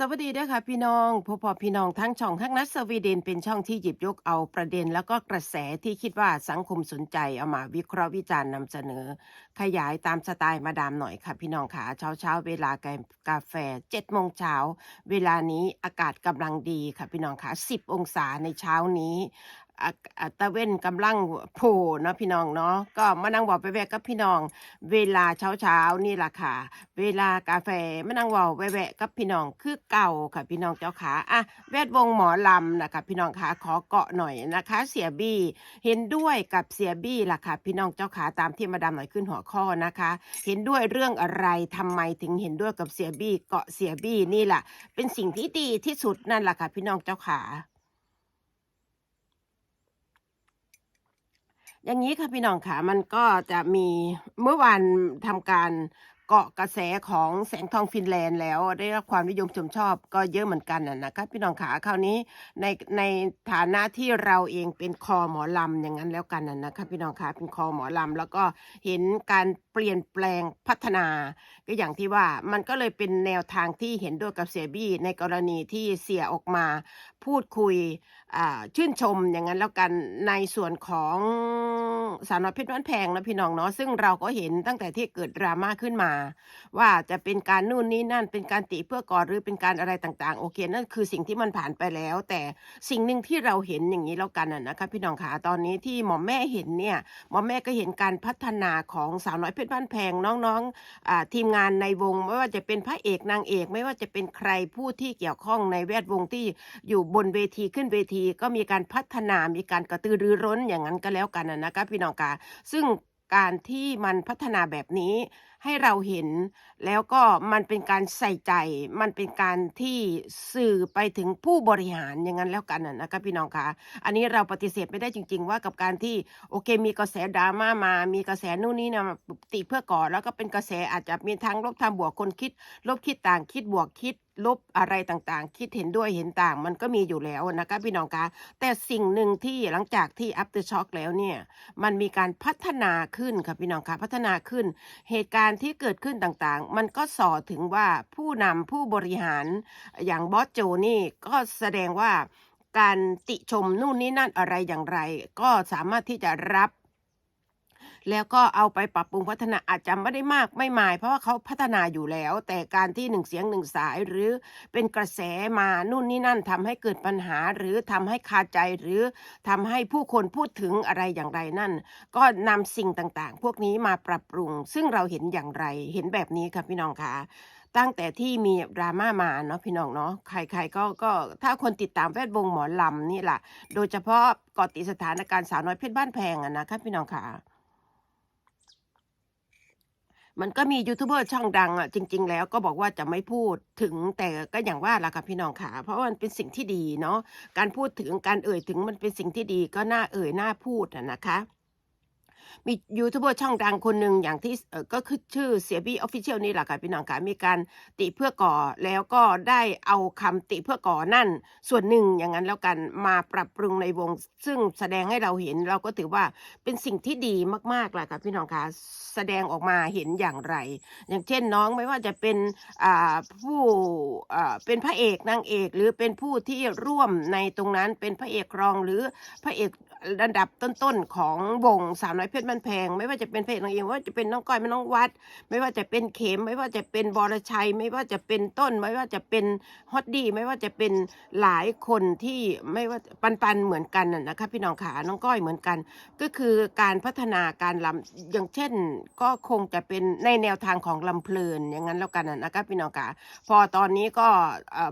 สวัสดีด้อค่ะพี่น้องพอพอพี่น้องทั้งช่องทั้งนัดสวีเดนเป็นช่องที่หยิบยกเอาประเด็น แล้วก็กระแสที่คิดว่าสังคมสนใจเอามาวิเคราะห์วิจารณ์นำเสนอ ขยายตามสไตล์มาดามหน่อยค่ะพี่น้องค่ะเช้าเช้าเวลากาแฟเจ็ดโมงเช้าเวลานี้อากาศกำลังดีค่ะพี่น้องค่ะสิบองศาในเช้านี้ ตะเว้นกำลังโผล่เนาะพี่น้องเนาะก็มานั่งบอกไปแวะกับพี่น้อง เวลาเช้าเช้านี่แหละค่ะ เวลากาแฟมานั่งเว้าแวะกับพี่น้องคือเก่าค่ะพี่น้องเจ้าขาอะแวดวงหมอลำนะคะพี่น้องขาขอเกาะหน่อยนะคะ เสียบี้เห็นด้วยกับเสียบี้ล่ะค่ะ พี่น้องเจ้าขาตามที่มาดามหน่อยขึ้นหัวข้อนะคะ เห็นด้วยเรื่องอะไรทำไมถึงเห็นด้วยกับเสียบี้เกาะเสียบี้นี่แหละเป็นสิ่งที่ดีที่สุดนั่นแหละค่ะ พี่น้องเจ้าขา อย่างนี้ค่ะพี่น้องค่ะมันก็จะมีเมื่อวานทำการเกาะกระแสของแสงทองฟินแลนด์แล้วได้รับความนิยมชมชอบก็เยอะเหมือนกันนะนะคะพี่น้องขาคราวนี้ในในฐานะที่เราเองเป็นคอหมอลำอย่างนั้นแล้วกันนะนะคะพี่น้องขาเป็นคอหมอลำแล้วก็เห็นการเปลี่ยนแปลงพัฒนา ก็อย่างที่ว่ามันก็เลยเป็นแนวทางที่เห็นด้วยกับเสียบี้ในกรณีที่เสียออกมาพูดคุยชื่นชมอย่างนั้นแล้วกันในส่วนของสาวน้อยเพชรบ้านแพงนะพี่น้องเนาะซึ่งเราก็เห็นตั้งแต่ที่เกิดดราม่าขึ้นมา ว่าจะเป็นการนู่นนี่นั่นเป็นการติเพื่อก่อหรือเป็นการอะไรต่างๆ โอเคนั่นคือสิ่งที่มันผ่านไปแล้ว แต่สิ่งหนึ่งที่เราเห็นอย่างนี้แล้วกันนะนะคะพี่น้องขาตอนนี้ที่หมอแม่เห็นเนี่ยหมอแม่ก็เห็นการพัฒนาของสาวน้อยเพชรบ้านแพงน้องๆทีมงานในวง ไม่ว่าจะเป็นพระเอกนางเอก ไม่ว่าจะเป็นใครผู้ที่เกี่ยวข้องในแวดวงที่อยู่บนเวทีขึ้นเวทีก็มีการพัฒนามีการกระตือรือร้นอย่างนั้นก็แล้วกันนะนะคะพี่น้องกาซึ่งการที่มันพัฒนาแบบนี้ให้เราเห็น แล้วก็มันเป็นการใส่ใจ มันเป็นการที่สื่อไปถึงผู้บริหารอย่างนั้นแล้วกันนะนะคะพี่น้องคะอันนี้เราปฏิเสธไม่ได้จริง ๆ ว่ากับการที่โอเค มีกระแสดราม่ามา มีกระแสนู่นนี่นะติเพื่อก่อแล้วก็เป็นกระแสอาจจะมีทั้งลบทางบวกคนคิด ลบคิดต่างคิดบวกคิด ลบอะไรต่างๆ คิดเห็นด้วยเห็นต่าง มันก็มีอยู่แล้วนะคะพี่น้องคะแต่สิ่งหนึ่งที่หลังจากที่ after shock แล้วเนี่ยมันมีการพัฒนาขึ้นค่ะพี่น้องคะพัฒนาขึ้น เหตุการณ์ที่เกิดขึ้นต่างๆ มันก็สอถึงว่าผู้นำผู้บริหารอย่างบอสโจนี่ก็แสดงว่าการติชมนู่นนี่นั่นอะไรอย่างไร ก็สามารถที่จะรับ แล้วก็เอาไปปรับปรุงพัฒนาอาจจะไม่ได้มากไม่หมาย เพราะว่าเขาพัฒนาอยู่แล้ว แต่การที่หนึ่งเสียงหนึ่งสายหรือเป็นกระแสมานู่นนี่นั่นทำให้เกิดปัญหาหรือทำให้คาใจหรือทำให้ผู้คนพูดถึงอะไรอย่างไรนั่น ก็นำสิ่งต่างๆ พวกนี้มาปรับปรุง ซึ่งเราเห็นอย่างไรเห็นแบบนี้ค่ะพี่น้องคะตั้งแต่ที่มีดราม่ามาเนาะพี่น้องเนาะใครๆก็ก็ถ้าคนติดตามแวดวงหมอลำนี่แหละโดยเฉพาะกาะติดสถานการณ์สาวน้อยเพชรบ้านแพงอะนะคะพี่น้องค่ะ มันก็มียูทูบเบอร์ช่องดังอะจริง ๆ แล้วก็บอกว่าจะไม่พูดถึงแต่ก็อย่างว่าล่ะค่ะพี่น้องค่ะ เพราะมันเป็นสิ่งที่ดีเนาะการพูดถึงการเอ่ยถึงมันเป็นสิ่งที่ดีก็น่าเอ่ยน่าพูดอะนะคะ มียูทูบเบอร์ช่องดังคนหนึ่งอย่างที่ก็คือชื่อเสียบี้ออฟฟิเชียลนี่แหละค่ะพี่น้องค่ะมีการติเพื่อก่อแล้วก็ได้เอาคำติเพื่อก่อนั่น ส่วนหนึ่งอย่างนั้นแล้วกันมาปรับปรุงในวง ซึ่งแสดงให้เราเห็นเราก็ถือว่าเป็นสิ่งที่ดีมากๆแหละค่ะพี่น้องค่ะแสดงออกมาเห็นอย่างไร อย่างเช่นน้องไม่ว่าจะเป็นผู้เป็นพระเอกนางเอกหรือเป็นผู้ที่ร่วมในตรงนั้นเป็นพระเอกรองหรือพระเอกระดับต้นๆของวงสาวน้อยเพชรมันแพง ไม่ว่าจะเป็นเพชรเอกนางเอกไม่ว่าจะเป็นน้องก้อยไม่น้องวัด ไม่ว่าจะเป็นเข็ม ไม่ว่าจะเป็นบรชัย ไม่ว่าจะเป็นต้น ไม่ว่าจะเป็นฮอตดี้ไม่ว่าจะเป็นหลายคนที่ไม่ว่าปันปันเหมือนกันน่ะนะคะพี่น้องขาน้องก้อยเหมือนกัน ก็คือการพัฒนาการลำอย่างเช่น ก็คงจะเป็นในแนวทางของลำเพลินอย่างนั้นแล้วกันน่ะนะคะพี่น้องขาพอตอนนี้ก็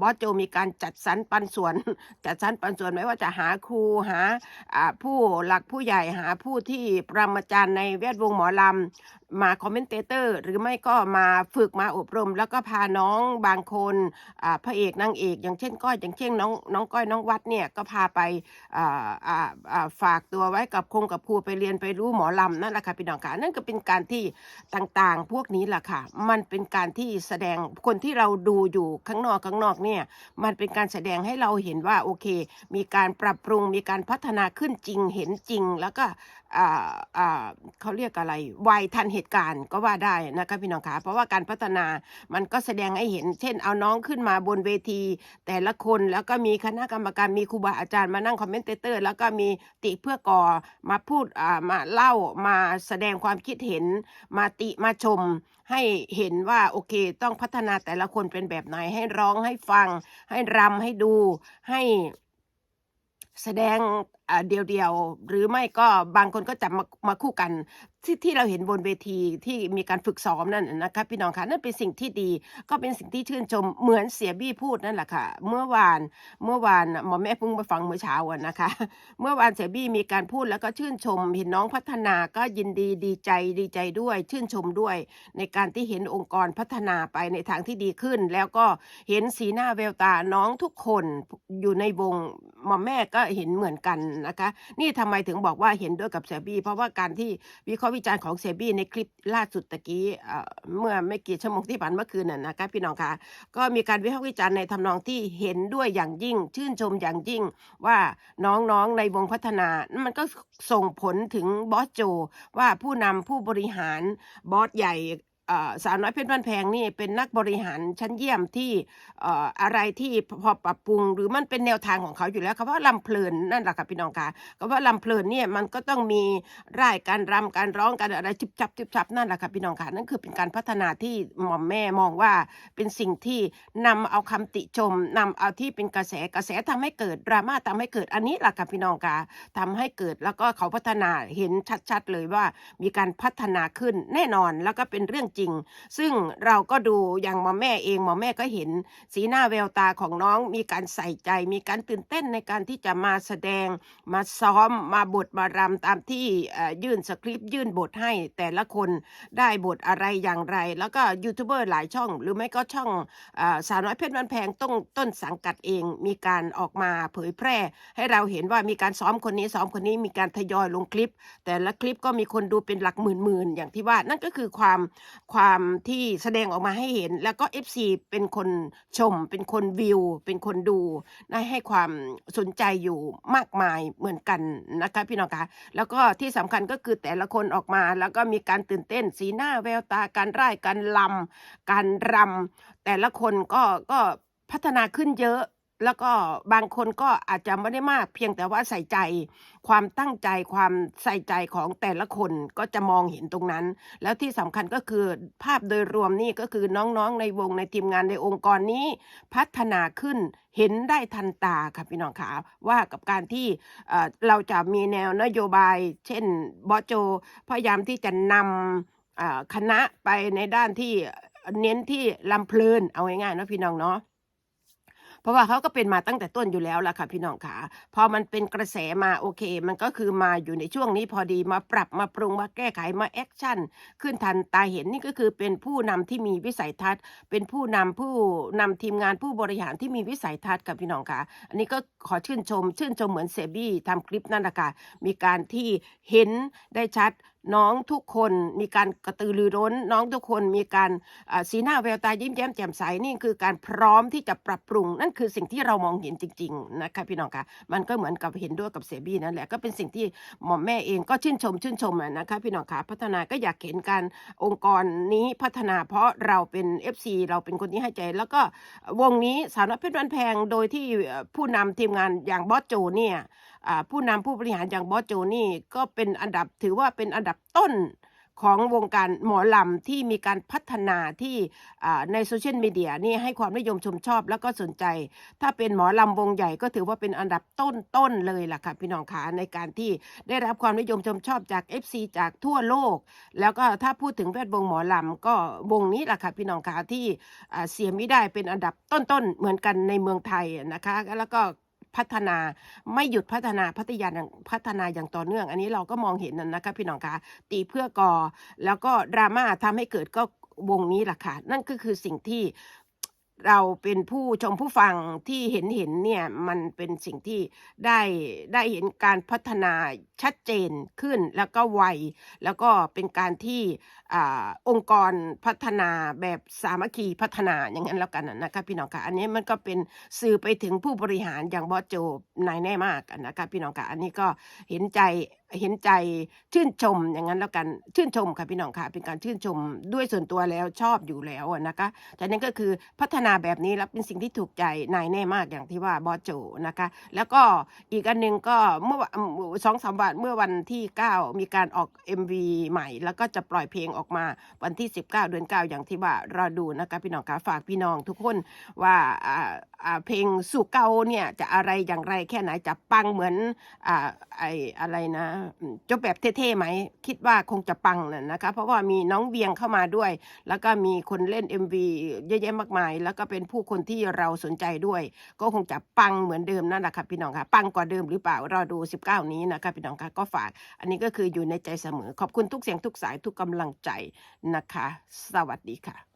บอสโจมีการจัดสรรปันส่วน จัดสรรปันส่วนไม่ว่าจะหาครูหาผู้หลักผู้ใหญ่หาผู้ที่ประมาจารย์ในแวดวงหมอลำ มาคอมเมนเตเตอร์หรือไม่ก็มาฝึกมาอบรม แล้วก็พาน้องบางคนพระเอกนางเอก อย่างเช่นก้อยอย่างเช่นน้องน้องก้อยน้องวัดเนี่ยก็พาไปฝากตัวไว้กับคงกับครูไปเรียนไปรู้หมอลำนั่นแหละค่ะพี่น้องค่ะนั่นก็เป็นการที่ต่างๆ พวกนี้แหละค่ะ มันเป็นการที่แสดงคนที่เราดูอยู่ข้างนอกข้างนอกเนี่ยมันเป็นการแสดงให้เราเห็นว่าโอเค มีการปรับปรุงมีการพัฒนาขึ้นจริงเห็นจริง แล้วก็เขาเรียกอะไรไวทันเหตุการณ์ก็ว่าได้นะคะพี่น้องคะเพราะว่าการพัฒนามันก็แสดงให้เห็น เช่น เอาน้องขึ้นมาบนเวที แต่ละคนแล้วก็มีคณะกรรมการมีครูบาอาจารย์มานั่งคอมเมนเตอร์ แล้วก็มีติเพื่อก่อมาพูดอ่ามาเล่ามาแสดงความคิดเห็นมาติมาชม ให้เห็นว่าโอเค ต้องพัฒนาแต่ละคนเป็นแบบไหนให้ร้องให้ฟัง ให้รำให้ดูให้แสดงเดียวๆ หรือไม่ก็บางคนก็จับมามาคู่กันที่ที่เราเห็นบนเวทีที่มีการฝึกซ้อมนั่นนะคะพี่น้องคะนั่นเป็นสิ่งที่ดีก็เป็นสิ่งที่ชื่นชมเหมือนเสียบี้พูดนั่นแหละค่ะ เมื่อวานเมื่อวานหมอแม่เพิ่งมาฟังเมื่อเช้าอะนะคะ เมื่อวานเสียบี้มีการพูดแล้วก็ชื่นชม เห็นน้องพัฒนาก็ยินดีดีใจดีใจด้วย ชื่นชมด้วย ในการที่เห็นองค์กรพัฒนาไปในทางที่ดีขึ้น แล้วก็เห็นสีหน้าแววตาน้องทุกคนอยู่ในวงหมอแม่ก็เห็นเหมือนกันนะคะ นี่ทำไมถึงบอกว่าเห็นด้วยกับเสียบี้เพราะว่าการที่วิเคราะห์วิจารณ์ของเสียบี้ในคลิปล่าสุดตะกี้เมื่อไม่กี่ชั่วโมงที่ผ่านเมื่อคืนน่ะนะคะพี่น้องคะก็มีการวิพากษ์วิจารณ์ในทำนองที่เห็นด้วยอย่างยิ่ง ชื่นชมอย่างยิ่งว่าน้องๆในวงพัฒนามันก็ส่งผลถึงบอสโจว่าผู้นำผู้บริหารบอสใหญ่ สาวน้อยเพชรบ้านแพงนี่เป็นนักบริหารชั้นเยี่ยมที่อ่ออะไรที่พอปรับปรุง หรือมันเป็นแนวทางของเขาอยู่แล้วคำว่าลำเพลินนั่นแหละค่ะพี่น้องคะคำว่าลำเพลินเนี่ยมันก็ต้องมีร่ายการรำการร้องการอะไรจิบจับจิบจับนั่นแหละค่ะพี่น้องคะนั่นคือเป็นการพัฒนาที่หม่อมแม่มองว่าเป็นสิ่งที่นำเอาคำติชมนำเอาที่เป็นกระแสกระแสทำให้เกิดดราม่าทำให้เกิดอันนี้แหละค่ะพี่น้องคะทำให้เกิดแล้วก็เขาพัฒนาเห็นชัดๆเลยว่ามีการพัฒนาขึ้นแน่นอนแล้วก็เป็นเรื่องจริงซึ่งเราก็ดูอย่างหมอแม่เองหมอแม่ก็เห็นสีหน้าแววตาของน้องมีการใส่ใจ มีการตื่นเต้นในการที่จะมาแสดง มาซ้อมมาบทมารำตามที่ยื่นสคริปต์ยื่นบทให้แต่ละคนได้บทอะไรอย่างไร แล้วก็ยูทูบเบอร์หลายช่อง หรือไม่ก็ช่องอสาวน้อยเพชรวันแพงต้นต้นสังกัดเองมีการออกมาเผยแพร่ ให้เราเห็นว่ามีการซ้อมคนนี้ซ้อมคนนี้มีการทยอยลงคลิป แต่ละคลิปก็มีคนดูเป็นหลักหมื่นๆอย่างที่ว่านั่นก็คือความความที่แสดงออกมาให้เห็น แล้วก็ FC เป็นคนชม เป็นคนวิว เป็นคนดูได้ให้ความสนใจอยู่มากมายเหมือนกันนะคะพี่น้องคะแล้วก็ที่สำคัญก็คือแต่ละคนออกมา แล้วก็มีการตื่นเต้นสีหน้าแววตาการร่ายการลำการรำแต่ละคนก็ก็พัฒนาขึ้นเยอะ แล้วก็บางคนก็อาจจะไม่ได้มาก เพียงแต่ว่าใส่ใจ ความตั้งใจความใส่ใจของแต่ละคนก็จะมองเห็นตรงนั้น แล้วที่สำคัญก็คือภาพโดยรวมนี่ก็คือน้องๆในวงในทีมงานในองค์กรนี้ พัฒนาขึ้นเห็นได้ทันตาค่ะพี่น้องขาว่ากับการที่เราจะมีแนวนโยบาย เช่นบอโจพยายามที่จะนำคณะไปในด้านที่เน้นที่ลำเพลินเอาง่ายๆนะพี่น้องเนาะ เพราะว่าเขาก็เป็นมาตั้งแต่ต้นอยู่แล้วล่ะค่ะพี่น้องขาพอมันเป็นกระแสมาโอเค มันก็คือมาอยู่ในช่วงนี้พอดีมาปรับมาปรุงมาแก้ไขมาแอคชั่นขึ้นทันตาเห็นนี่ก็คือเป็นผู้นำที่มีวิสัยทัศน์ เป็นผู้นำผู้นำทีมงานผู้บริหารที่มีวิสัยทัศน์กับพี่น้องค่ะ อันนี้ก็ขอชื่นชม ชื่นชมเหมือนเซบี้ทำคลิปนั่นแหละค่ะมีการที่เห็นได้ชัด น้องทุกคนมีการกระตือรือร้น น้องทุกคนมีการสีหน้าแววตายิ้มแย้มแจ่มใสนี่คือการพร้อมที่จะปรับปรุง นั่นคือสิ่งที่เรามองเห็นจริง ๆ นะคะพี่น้องค่ะมันก็เหมือนกับเห็นด้วยกับเซบี้นั่นแหละก็เป็นสิ่งที่หม่อมแม่เองก็ชื่นชมชื่นชมอะนะคะพี่น้องค่ะพัฒนาก็อยากเห็นการองค์กรนี้พัฒนาเพราะเราเป็น FC เราเป็นคนที่ให้ใจ แล้วก็วงนี้สาวน้อยเพชรวันแพงโดยที่ผู้นำทีมงานอย่างบอสโจเนี่ย ผู้นำผู้บริหารอย่างบอสโจนี่ก็เป็นอันดับถือว่าเป็นอันดับต้นของวงการหมอลำที่มีการพัฒนาที่ในโซเชียลมีเดียนี่ให้ความนิยมชมชอบแล้วก็สนใจ ถ้าเป็นหมอลำวงใหญ่ก็ถือว่าเป็นอันดับต้นๆเลยล่ะค่ะพี่น้องขาในการที่ได้รับความนิยมชมชอบจาก FC จากทั่วโลก แล้วก็ถ้าพูดถึงแวดวงหมอลำก็วงนี้แหละค่ะพี่น้องขาที่เสียไม่ได้เป็นอันดับต้นๆเหมือนกันในเมืองไทยนะคะ แล้วก็ พัฒนาไม่หยุดพัฒนาพัฒยาอย่างพัฒนาอย่างต่อเนื่อง อันนี้เราก็มองเห็นนั่นนะคะพี่น้องคะตีเพื่อก่อแล้วก็ดราม่าทำให้เกิดก็วงนี้แหละค่ะนั่นก็คือสิ่งที่ เราเป็นผู้ชมผู้ฟังที่เห็นเห็นเนี่ยมันเป็นสิ่งที่ได้ได้เห็นการพัฒนาชัดเจนขึ้นแล้วก็ไวแล้วก็เป็นการที่อองค์กรพัฒนาแบบสามัคคีพัฒนาอย่างนั้นแล้วกันนะคะพี่น้องค่ะอันนี้มันก็เป็นสื่อไปถึงผู้บริหารอย่างบอสโจนายแน่มากอะนะคะพี่น้องค่ะอันนี้ก็เห็นใจ เห็นใจชื่นชมอย่างนั้นแล้วกันชื่นชมค่ะพี่น้องค่ะ เป็นการชื่นชมด้วยส่วนตัวแล้วชอบอยู่แล้วนะคะแต่นั่นก็คือพัฒนาแบบนี้แล้วเป็นสิ่งที่ถูกใจนายแน่มากอย่างที่ว่าบอสโจนะคะ แล้วก็อีกอันหนึ่งก็เมื่อสองสามวันเมื่อวันที่ 9 มีการออก MV ใหม่ แล้วก็จะปล่อยเพลงออกมาวันที่ 19 เดือน9อย่างที่ว่ารอดูนะคะพี่น้องค่ะฝากพี่น้องทุกคนว่า เพลงสู่เกาเนี่ยจะอะไรอย่างไรแค่ไหนจะปังเหมือนอ่าไออะไรนะจบแบบเท่ๆไหมคิดว่าคงจะปังน่ะนะคะ เพราะว่ามีน้องเวียงเข้ามาด้วย แล้วก็มีคนเล่น MV เยอะแยะมากมาย แล้วก็เป็นผู้คนที่เราสนใจด้วย ก็คงจะปังเหมือนเดิมนั่นแหละค่ะพี่น้องค่ะ ปังกว่าเดิมหรือเปล่ารอดู 19 นี้นะคะพี่น้องค่ะก็ฝาก อันนี้ก็คืออยู่ในใจเสมอ ขอบคุณทุกเสียงทุกสายทุกกำลังใจนะคะ สวัสดีค่ะ